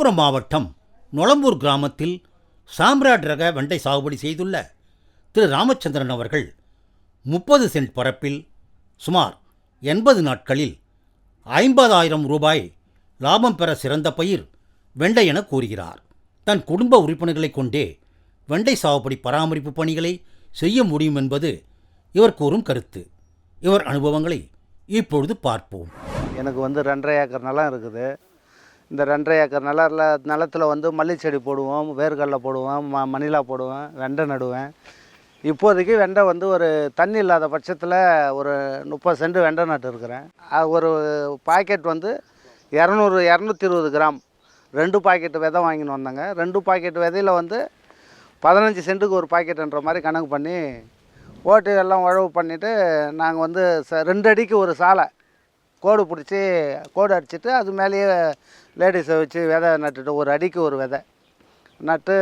விழுப்புரம் மாவட்டம் நொளம்பூர் கிராமத்தில் சாம்ராட் ரக வெண்டை சாகுபடி செய்துள்ள திரு ராமச்சந்திரன் அவர்கள் முப்பது சென்ட் பரப்பில் சுமார் எண்பது நாட்களில் ஐம்பதாயிரம் ரூபாய் லாபம் பெற சிறந்த பயிர் வெண்டை என கூறுகிறார். தன் குடும்ப உறுப்பினர்களைக் கொண்டே வெண்டை சாகுபடி பராமரிப்பு பணிகளை செய்ய முடியும் என்பது இவர் கூறும் கருத்து. இவர் அனுபவங்களை இப்பொழுது பார்ப்போம். எனக்கு வந்து ரெண்டரை ஏக்கர் நிலம் இருக்குது. இந்த ரெண்டரை ஏக்கர் நிலத்தில் நிலத்தில் வந்து மல்லி செடி போடுவோம் வேர்க்கடலை போடுவோம் ம மணிலா போடுவேன் வெண்டை நடுவேன். இப்போதைக்கு வெண்டை வந்து ஒரு தண்ணி இல்லாத பட்சத்தில் ஒரு முப்பது சென்ட் வெண்டை நட்டு இருக்கிறேன். ஒரு பாக்கெட் வந்து இரநூறு இரநூத்தி இருபது கிராம். ரெண்டு பாக்கெட் விதை வாங்கின்னு வந்தாங்க. ரெண்டு பாக்கெட் விதையில் வந்து பதினஞ்சு சென்ட்டுக்கு ஒரு பாக்கெட்டுன்ற மாதிரி கணக்கு பண்ணி ஓட்டு எல்லாம் உழவு பண்ணிவிட்டு நாங்கள் வந்து ச ரெண்டு அடிக்கு ஒரு சாலை. கோடு பிடிச்சி கோடு அடிச்சிட்டு அது மேலேயே லேடிஸை வச்சு விதை நட்டுட்டு ஒரு அடிக்கு ஒரு விதை நட்டு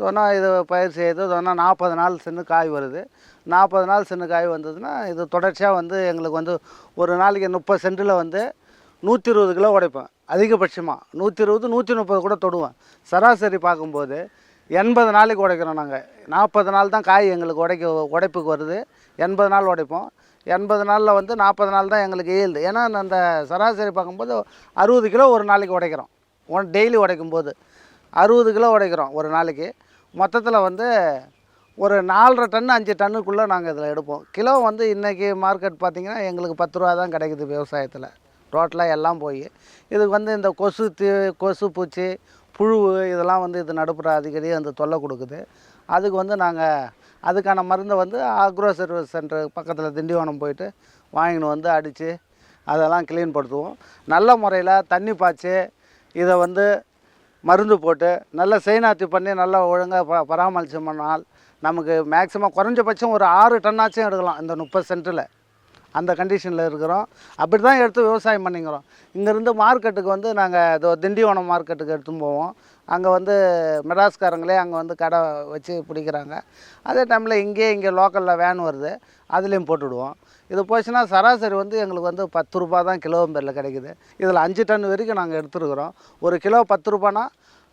சொன்னால் இது பயிர் செய்யுது சொன்னால் நாற்பது நாள் சின்ன காய் வருது. நாற்பது நாள் சின்ன காய் வந்ததுன்னா இது தொடர்ச்சியாக வந்து எங்களுக்கு வந்து ஒரு நாளைக்கு முப்பது சென்டில் வந்து நூற்றி இருபது கிலோ உடைப்பேன் அதிகபட்சமாக நூற்றி இருபது நூற்றி முப்பது கூட தொடுவேன். சராசரி பார்க்கும்போது எண்பது நாளைக்கு உடைக்கிறோம் நாங்கள் நாற்பது நாள் தான் காய் எங்களுக்கு உடைக்க உடைப்புக்கு வருது. எண்பது நாள் உடைப்போம். எண்பது நாளில் வந்து நாற்பது நாள் தான் எங்களுக்கு ஈல்டு ஏன்னா அந்த சராசரி பார்க்கும்போது அறுபது கிலோ ஒரு நாளைக்கு உடைக்கிறோம். ஒன் டெய்லி உடைக்கும் போது அறுபது கிலோ உடைக்கிறோம் ஒரு நாளைக்கு. மொத்தத்தில் வந்து ஒரு நாலரை டன் அஞ்சு டன்னுக்குள்ளே நாங்கள் இதில் எடுப்போம். கிலோ வந்து இன்றைக்கி மார்க்கெட் பார்த்திங்கன்னா எங்களுக்கு பத்து ரூபா தான் கிடைக்குது விவசாயத்தில். டோட்டலாக எல்லாம் போய். இதுக்கு வந்து இந்த கொசு தீ கொசு பூச்சி புழு இதெல்லாம் வந்து இது நடுப்புற அடிக்கடி அந்த தொல்லை கொடுக்குது. அதுக்கு வந்து நாங்கள் அதுக்கான மருந்தை வந்து ஆக்ரோ சர்வீஸ் சென்டர் பக்கத்தில் திண்டிவனம் போயிட்டு வாங்கின்னு வந்து அடித்து அதெல்லாம் க்ளீன் படுத்துவோம். நல்ல முறையில் தண்ணி பாய்ச்சி இதை வந்து மருந்து போட்டு நல்லா செய்நாத்தி பண்ணி நல்லா ஒழுங்காக ப பராமரிச்சோம்னால் நமக்கு மேக்ஸிமம் குறைஞ்சபட்சம் ஒரு ஆறு டன்னாச்சும் எடுக்கலாம் இந்த முப்பது சென்ட்டில் அந்த கண்டிஷனில் இருக்கிறோம். அப்படி தான் எடுத்து விவசாயம் பண்ணிக்கிறோம். இங்கேருந்து மார்க்கெட்டுக்கு வந்து நாங்கள் இதோ திண்டிவனம் மார்க்கெட்டுக்கு எடுத்துன்னு போவோம். அங்கே வந்து மெட்ராஸ்காரங்களே அங்கே வந்து கடை வச்சு பிடிக்கிறாங்க. அதே டைமில் இங்கேயே இங்கே லோக்கலில் வேன் வருது. அதுலேயும் போட்டுவிடுவோம் இது போச்சுன்னா சராசரி வந்து எங்களுக்கு வந்து பத்து ரூபா தான் கிலோ பேரில் கிடைக்குது. இதில் அஞ்சு டன் வரைக்கும் நாங்கள் எடுத்துருக்குறோம். ஒரு கிலோ பத்து ரூபானா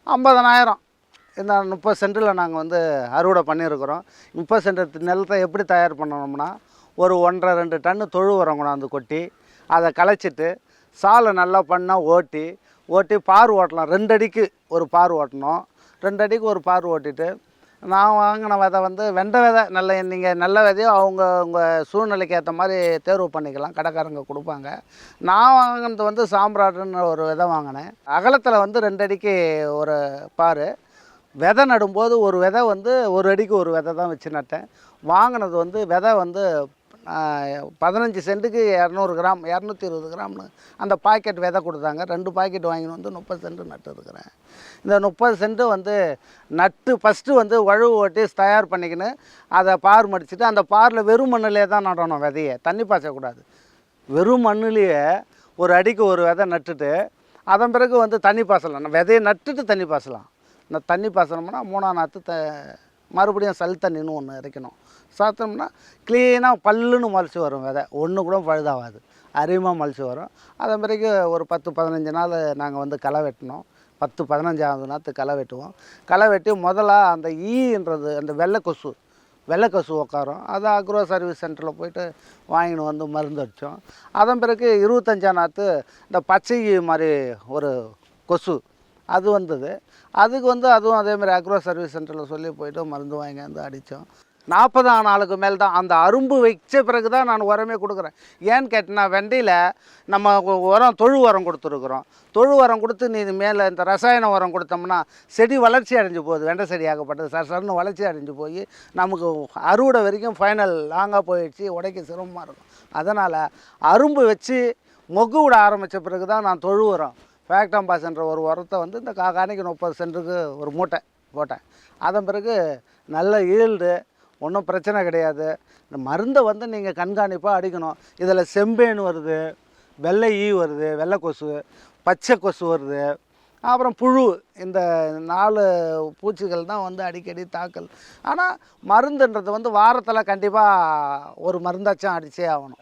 ஐம்பதனாயிரம். இந்த முப்பது சென்ட்டில் நாங்கள் வந்து அறுவடை பண்ணியிருக்கிறோம் முப்பது சென்ட் நிலத்தை எப்படி தயார் பண்ணணும்னா ஒரு ஒன்றரை ரெண்டு டன்னு தொழு உரம் கொண்டாந்து கொட்டி அதை களைச்சிட்டு சாலை நல்லா பண்ணால் ஓட்டி ஓட்டி பார் ஓட்டலாம். ரெண்டடிக்கு ஒரு பார் ஓட்டணும். ரெண்டடிக்கு ஒரு பார் ஓட்டிட்டு நான் வாங்கின விதை வந்து வெண்டை விதை நல்ல நீங்கள் நல்ல விதையோ அவங்க உங்கள் சூழ்நிலைக்கு ஏற்ற மாதிரி தேர்வு பண்ணிக்கலாம். கடைக்காரங்க கொடுப்பாங்க. நான் வாங்கினது வந்து சாம்ராட்டுன்னு ஒரு விதை வாங்கினேன். அகலத்தில் வந்து ரெண்டடிக்கு ஒரு பார். விதை நடும்போது ஒரு விதை வந்து ஒரு அடிக்கு ஒரு விதை தான் வச்சு நட்டேன். வாங்கினது வந்து விதை வந்து பதினஞ்சு சென்ட்டுக்கு இரநூறு கிராம் இரநூத்தி இருபது கிராம்னு அந்த பாக்கெட் விதை கொடுத்தாங்க. ரெண்டு பாக்கெட் வாங்கின்னு வந்து முப்பது சென்ட்டு நட்டுருக்குறேன். இந்த முப்பது சென்ட்டு வந்து நட்டு ஃபஸ்ட்டு வந்து உழவு ஓட்டி தயார் பண்ணிக்கின்னு அதை பார் மடிச்சுட்டு அந்த பாரில் வெறும் மண்ணிலே தான் நடணும் விதையை. தண்ணி பாய்ச்சக்கூடாது. வெறும் மண்ணுலேயே ஒரு அடிக்கு ஒரு விதை நட்டுட்டு அதன் பிறகு வந்து தண்ணி பாசலாம் விதையை நட்டுட்டு தண்ணி பாய்ச்சலாம். இந்த தண்ணி பாசனம்னா மூணாம் நாற்று த மறுபடியும் சல் தண்ணின்னு ஒன்று இறைக்கணும். சாத்தோம்னா க்ளீனாக பல்லுன்னு மலிச்சு வரும் விதை. ஒன்று கூட பழுதாகாது. அருமையாக மலிச்சு வரும். அதன் பிறகு ஒரு பத்து பதினஞ்சு நாள் நாங்கள் வந்து களை வெட்டினோம். பத்து பதினஞ்சாவது நாற்று களை வெட்டுவோம். களை வெட்டி முதல்ல அந்த ஈன்றது அந்த வெள்ளை கொசு வெள்ளை கொசு உட்காரும் அதை அக்ரோ சர்வீஸ் சென்டரில் போயிட்டு வாங்கின்னு வந்து மருந்து அடித்தோம் அதன் பிறகு இருபத்தஞ்சாம் நாற்று இந்த பச்சை மாதிரி ஒரு கொசு அது வந்தது. அதுக்கு வந்து அதுவும் அதே மாதிரி அக்ரோ சர்வீஸ் சென்டரில் சொல்லி போய்ட்டு மருந்து வாங்கி வந்து அடித்தோம் நாற்பதாம் நாளுக்கு மேல் தான் அந்த அரும்பு வச்ச பிறகு தான் நான் உரமே கொடுக்குறேன். ஏன்னு கேட்டினா வெண்டையில் நம்ம உரம் தொழு உரம் கொடுத்துருக்குறோம். தொழு உரம் கொடுத்து நீ இது மேலே இந்த ரசாயன உரம் கொடுத்தோம்னா செடி வளர்ச்சி அடைஞ்சு போகுது. வெண்டை செடி ஆகப்பட்டது. சர் சர்னு வளர்ச்சி அடைஞ்சு போய் நமக்கு அறுவடை வரைக்கும் ஃபைனல் லாங்காக போயிடுச்சு. உடைக்க சிரமமாக இருக்கும். அதனால் அரும்பு வச்சு மொக்கு விட ஆரம்பித்த பிறகு தான் நான் தொழு உரம். ஃபேக்டாம்பாஸ்ன்ற ஒரு உரத்தை வந்து இந்த காக்கானிக்கு முப்பது சென்ட்டுக்கு ஒரு மூட்டை போட்டேன். அதன் பிறகு நல்ல ஈல்டு ஒன்றும் பிரச்சனை கிடையாது. இந்த மருந்தை வந்து நீங்கள் கண்காணிப்பாக அடிக்கணும். இதில் செம்பேன் வருது வெள்ளை ஈ வருது வெள்ளை கொசு பச்சை கொசு வருது. அப்புறம் புழு இந்த நாலு பூச்சிகள் தான் வந்து அடிக்கடி தாக்கல். ஆனால் மருந்துன்றது வந்து வாரத்தில் கண்டிப்பாக ஒரு மருந்தாச்சும் அடித்தே ஆகணும்.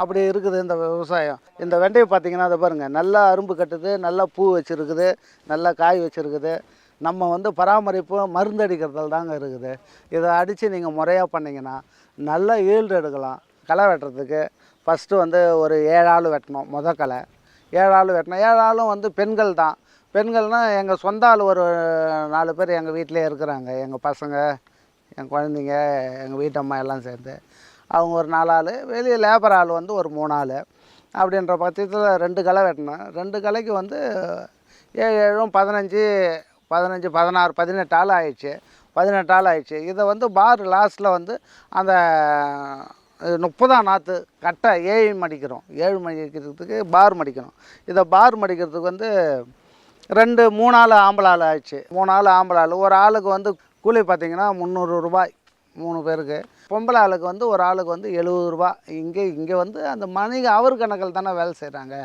அப்படி இருக்குது இந்த விவசாயம். இந்த வெண்டையை பார்த்தீங்கன்னா அதை பாருங்கள் நல்லா அரும்பு கட்டுது நல்லா பூ வச்சுருக்குது நல்லா காய் வச்சுருக்குது. நம்ம வந்து பராமரிப்பு மருந்து அடிக்கிறதுல தாங்க இருக்குது. இதை அடித்து நீங்கள் முறையாக பண்ணிங்கன்னா நல்ல ஈல்டு எடுக்கலாம். களை வெட்டுறதுக்கு ஃபஸ்ட்டு வந்து ஒரு ஏழு ஆள் வெட்டணும் முத களை. ஏழு ஆள் வெட்டணும். ஏழு ஆளும் வந்து பெண்கள் தான். பெண்கள்னால் எங்கள் சொந்த ஆள் ஒரு நாலு பேர் எங்கள் வீட்டிலே இருக்கிறாங்க. எங்கள் பசங்க என் குழந்தைங்க எங்கள் வீட்டம்மா எல்லாம் சேர்ந்து. அவங்க ஒரு நாலு ஆள். வெளியே லேபர் ஆள் வந்து ஒரு மூணு ஆள். அப்படின்ற பட்சத்தில் ரெண்டு களை வெட்டினேன் ரெண்டு கலைக்கு வந்து ஏழு ஏழும் பதினஞ்சு பதினஞ்சு பதினாறு பதினெட்டு ஆள் ஆயிடுச்சு. பதினெட்டு ஆள் ஆயிடுச்சு. இதை வந்து பார் லாஸ்ட்டில் வந்து அந்த முப்பதாம் நாற்று கரெக்டாக ஏழு மடிக்கிறோம். ஏழு மடிக்கிறதுக்கு பார் மடிக்கணும். இதை பார் மடிக்கிறதுக்கு வந்து ரெண்டு மூணு ஆள் ஆம்பளை ஆள் ஆயிடுச்சு. மூணு ஆள் ஆம்பளை ஆள் ஒரு ஆளுக்கு வந்து கூலி பார்த்தீங்கன்னா முந்நூறு ரூபாய் மூணு பேருக்கு. பொம்பளை ஆளுக்கு வந்து ஒரு ஆளுக்கு வந்து எழுபது ரூபா. இங்கே இங்கே வந்து அந்த மணிக அவர் கணக்கில் தானே வேலை செய்கிறாங்க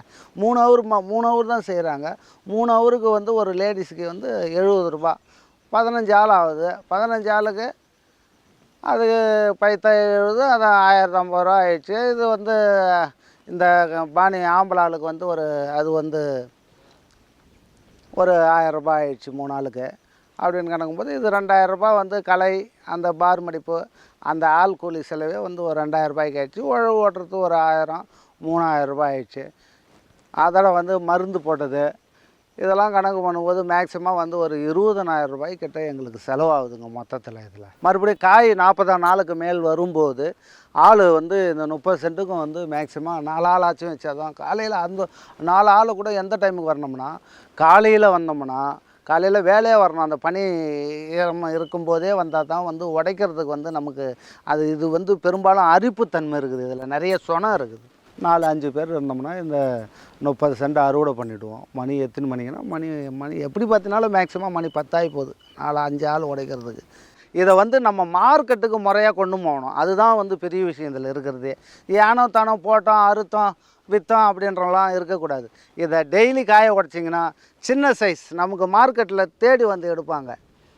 மூணு ஹவர் மூணு ஹவர் தான் செய்கிறாங்க மூணு ஹவருக்கு வந்து ஒரு லேடிஸுக்கு வந்து எழுபது ரூபா. பதினஞ்சு ஆள் ஆகுது. பதினஞ்சு ஆளுக்கு அது பைத்தா எழுபது அது ஆயிரத்தி ஐம்பது ரூபா ஆயிடுச்சு. இது வந்து இந்த பாணி ஆம்பளை ஆளுக்கு வந்து ஒரு அது வந்து ஒரு ஆயிரம் ரூபாய் ஆயிடுச்சு மூணு ஆளுக்கு. அப்படின்னு கணக்கும்போது இது ரெண்டாயிரம் ரூபாய் வந்து கலை அந்த பார் மடிப்பு அந்த ஆள் கூலி செலவே வந்து ஒரு ரெண்டாயிரரூபாய்க்கு ஆயிடுச்சு. உழவு ஓட்டுறது ஒரு ஆயிரம் மூணாயிரம் ரூபாய் ஆயிடுச்சு. அதோட வந்து மருந்து போட்டது. இதெல்லாம் கணக்கு பண்ணும்போது மேக்ஸிமம் வந்து ஒரு இருபதனாயிரம் ரூபாய் கிட்ட எங்களுக்கு செலவாகுதுங்க மொத்தத்தில் இதில். மறுபடியும் காய் நாற்பதாம் நாளுக்கு மேல் வரும்போது ஆள் வந்து இந்த முப்பது சென்ட்டுக்கும் வந்து மேக்ஸிமம் நாலு ஆள் ஆச்சும் வச்சாதான் காலையில் அந்த நாலு ஆள் கூட எந்த டைமுக்கு வரணும்னா காலையில் வந்தோம்னா காலையில் வேலையே வரணும். அந்த பனி ஈரம் இருக்கும்போதே வந்தால் தான் வந்து உடைக்கிறதுக்கு வந்து நமக்கு அது இது வந்து பெரும்பாலும் அரிப்புத்தன்மை இருக்குது. இதில் நிறைய சொனம் இருக்குது. நாலு அஞ்சு பேர் இருந்தோம்னா இந்த முப்பது சென்ட் அறுவடை பண்ணிவிடுவோம் மணி எத்தனை மணிக்குன்னா மணி மணி எப்படி பார்த்தினாலும் மேக்ஸிமம் மணி பத்தாகி போகுது. நாலு அஞ்சு ஆள் உடைக்கிறதுக்கு. இதை வந்து நம்ம மார்க்கெட்டுக்கு முறையாக கொண்டு போகணும். அதுதான் வந்து பெரிய விஷயம் இதில் இருக்கிறது. ஏனோ தானோ போட்டோம் அறுத்தோம் விற்றோம் அப்படின்றலாம் இருக்கக்கூடாது. இதை டெய்லி காய உடச்சிங்கன்னா சின்ன சைஸ் நமக்கு மார்க்கெட்டில் தேடி வந்து எடுப்பாங்க.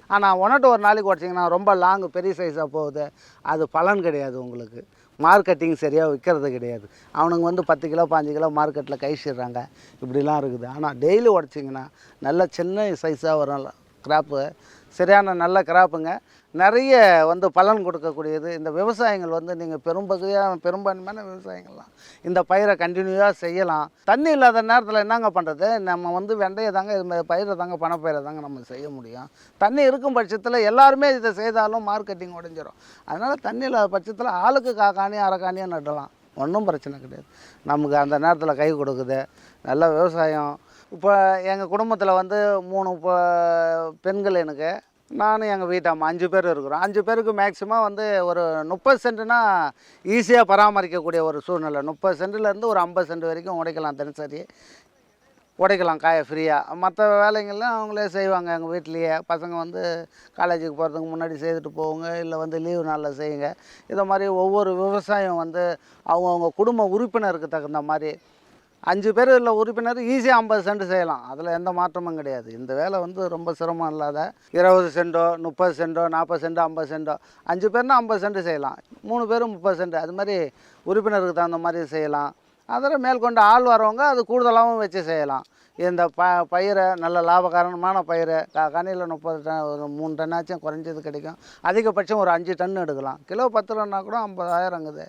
ஆனால் ஒன்னட்டு ஒரு நாளைக்கு உடச்சிங்கன்னா ரொம்ப லாங்கு பெரிய சைஸாக போகுது. அது பலன் கிடையாது உங்களுக்கு. மார்க்கெட்டிங் சரியாக விற்கிறது கிடையாது. அவனுங்க வந்து பத்து கிலோ பாஞ்சு கிலோ மார்க்கெட்டில் கைசிடுறாங்க இப்படிலாம் இருக்குது. ஆனால் டெய்லி உடச்சிங்கன்னா நல்ல சின்ன சைஸாக வரும். கிராப்பு சரியான நல்ல கிராப்புங்க நிறைய வந்து பலன் கொடுக்கக்கூடியது. இந்த விவசாயங்கள் வந்து நீங்கள் பெரும்பகுதியாக பெரும்பான்மையான விவசாயங்கள்லாம் இந்த பயிரை கண்டினியூவாக செய்யலாம். தண்ணி இல்லாத நேரத்தில் என்னங்க பண்ணுறது நம்ம வந்து வெண்டையை தாங்க இது மாதிரி பயிரை தாங்க பணப்பயிரை தாங்க நம்ம செய்ய முடியும். தண்ணி இருக்கும் பட்சத்தில் எல்லாருமே இதை செய்தாலும் மார்க்கெட்டிங் உடஞ்சிரும் அதனால் தண்ணி இல்லாத பட்சத்தில் ஆளுக்கு காக்கானியும் அரைக்காணியும் நடலாம் ஒன்றும் பிரச்சனை கிடையாது. நமக்கு அந்த நேரத்தில் கை கொடுக்குது. நல்ல விவசாயம் இப்போ எங்கள் குடும்பத்தில் வந்து மூணு ப- பெண்கள் எனக்கு. நானும் எங்கள் வீட்டாம்மா அஞ்சு பேர் இருக்கிறோம். அஞ்சு பேருக்கு மேக்ஸிமம் வந்து ஒரு முப்பது சென்ட்னா ஈஸியாக பராமரிக்கக்கூடிய ஒரு சூழ்நிலை. முப்பது சென்ட்லேருந்து ஒரு ஐம்பது சென்ட் வரைக்கும் உடைக்கலாம் தினசரி. உடைக்கலாம் காயை ஃப்ரீயாக மற்ற வேலைங்கள்லாம் அவங்களே செய்வாங்க எங்கள் வீட்லேயே. பசங்க வந்து காலேஜுக்கு போகிறதுக்கு முன்னாடி செய்துட்டு போவாங்க இல்லை வந்து லீவு நாளில் செய்யுங்க. இதை மாதிரி ஒவ்வொரு விவசாயம் வந்து அவங்கவுங்க குடும்ப உறுப்பினருக்கு தகுந்த மாதிரி அஞ்சு பேர் உள்ள உறுப்பினர் ஈஸியாக ஐம்பது சென்ட் செய்யலாம். அதில் எந்த மாற்றமும் கிடையாது. இந்த வேலை வந்து ரொம்ப சிரமம் இல்லாத இருபது சென்டோ முப்பது சென்டோ நாற்பது சென்டோ ஐம்பது சென்டோ அஞ்சு பேர்னா ஐம்பது சென்ட் செய்யலாம். மூணு பேரும் முப்பது சென்ட் அது மாதிரி உறுப்பினருக்கு தகுந்த மாதிரி செய்யலாம். அதில் மேற்கொண்டு ஆள் வரவங்க அது கூடுதலாகவும் வச்சு செய்யலாம். இந்த ப பயிரை நல்ல லாபகரமான பயிரை க கனியில் முப்பது டன் ஒரு மூணு டன்னாச்சும் குறைஞ்சது கிடைக்கும். அதிகபட்சம் ஒரு அஞ்சு டன் எடுக்கலாம். கிலோ பத்து ரூபான்னா கூட ஐம்பதாயிரங்குது